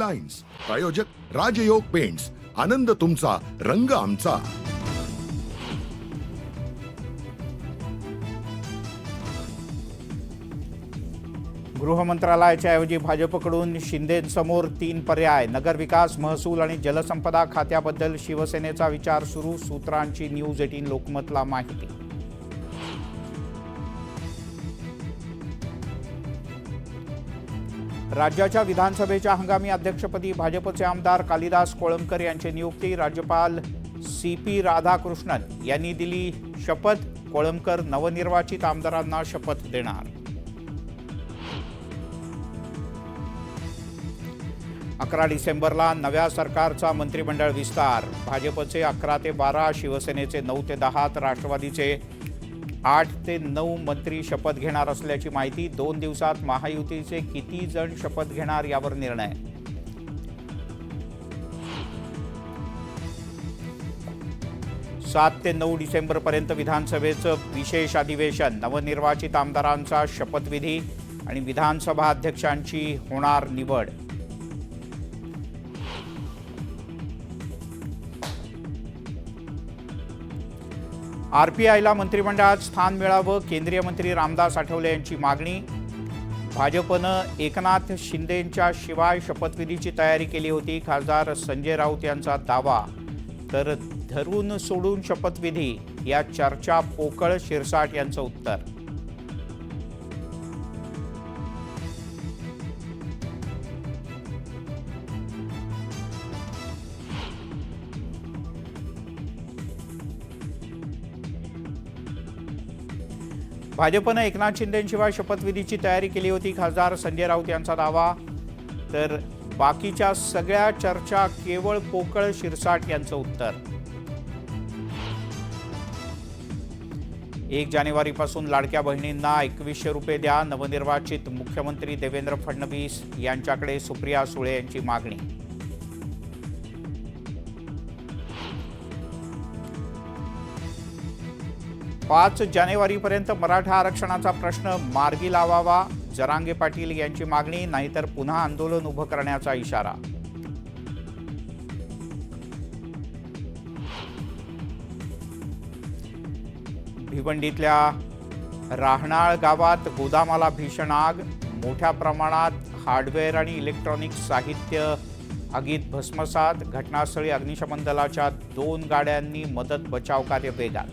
Lines प्रायोजक राजयोग paints. आनंद तुमचा रंग आमचा. गृहमंत्रालयाच्या ऐवजी भाजपकडून शिंदेसमोर तीन पर्याय नगरविकास महसूल आणि जलसंपदा खात्याबद्दल शिवसेनेचा विचार सुरू सूत्रांची न्यूज एटीन लोकमतला माहिती. राज्याच्या विधानसभेच्या हंगामी अध्यक्षपदी भाजपचे आमदार कालिदास कोळंबकर यांची नियुक्ती राज्यपाल सी पी राधाकृष्णन यांनी दिली. शपथ कोळंबकर नवनिर्वाचित आमदारांना शपथ देणार. अकरा डिसेंबरला नव्या सरकारचा मंत्रिमंडळ विस्तार भाजपचे अकरा ते बारा शिवसेनेचे नऊ ते दहा तर राष्ट्रवादीचे आठ ते नऊ मंत्री शपथ घेणार असल्याची माहिती दोन दिवसात महायुतीचे किती जण शपथ घेणार यावर निर्णय. सात ते नऊ डिसेंबरपर्यंत विधानसभेचं विशेष अधिवेशन. नवनिर्वाचित आमदारांचा शपथविधी आणि विधानसभा अध्यक्षांची होणार निवड. आरपीआयला मंत्रिमंडळात स्थान मिळावं केंद्रीय मंत्री रामदास आठवले यांची मागणी. भाजपनं एकनाथ शिंदेंच्या शिवाय शपथविधीची तयारी केली होती. खासदार संजय राऊत यांचा दावा. तर धरून सोडून शपथविधी या चर्चा पोकळ शिरसाट यांचं उत्तर. भाजपनं एकनाथ शिंदेशिवाय शपथविधीची तयारी केली होती. खासदार संजय राऊत यांचा दावा. तर बाकीच्या सगळ्या चर्चा केवळ पोकळ शिरसाट यांचं उत्तर. एक जानेवारीपासून लाडक्या बहिणींना एकवीसशे रुपये द्या. नवनिर्वाचित मुख्यमंत्री देवेंद्र फडणवीस यांच्याकडे सुप्रिया सुळे यांची मागणी. पाच जानेवारीपर्यंत मराठा आरक्षणाचा प्रश्न मार्गी लावावा जरांगे पाटील यांची मागणी नाहीतर पुन्हा आंदोलन उभं करण्याचा इशारा. भिवंडीतल्या राहणाळ गावात गोदामाला भीषण आग मोठ्या प्रमाणात हार्डवेअर आणि इलेक्ट्रॉनिक साहित्य आगीत भस्मसात घटनास्थळी अग्निशमन दलाच्या दोन गाड्यांनी मदत बचाव कार्य वेगात.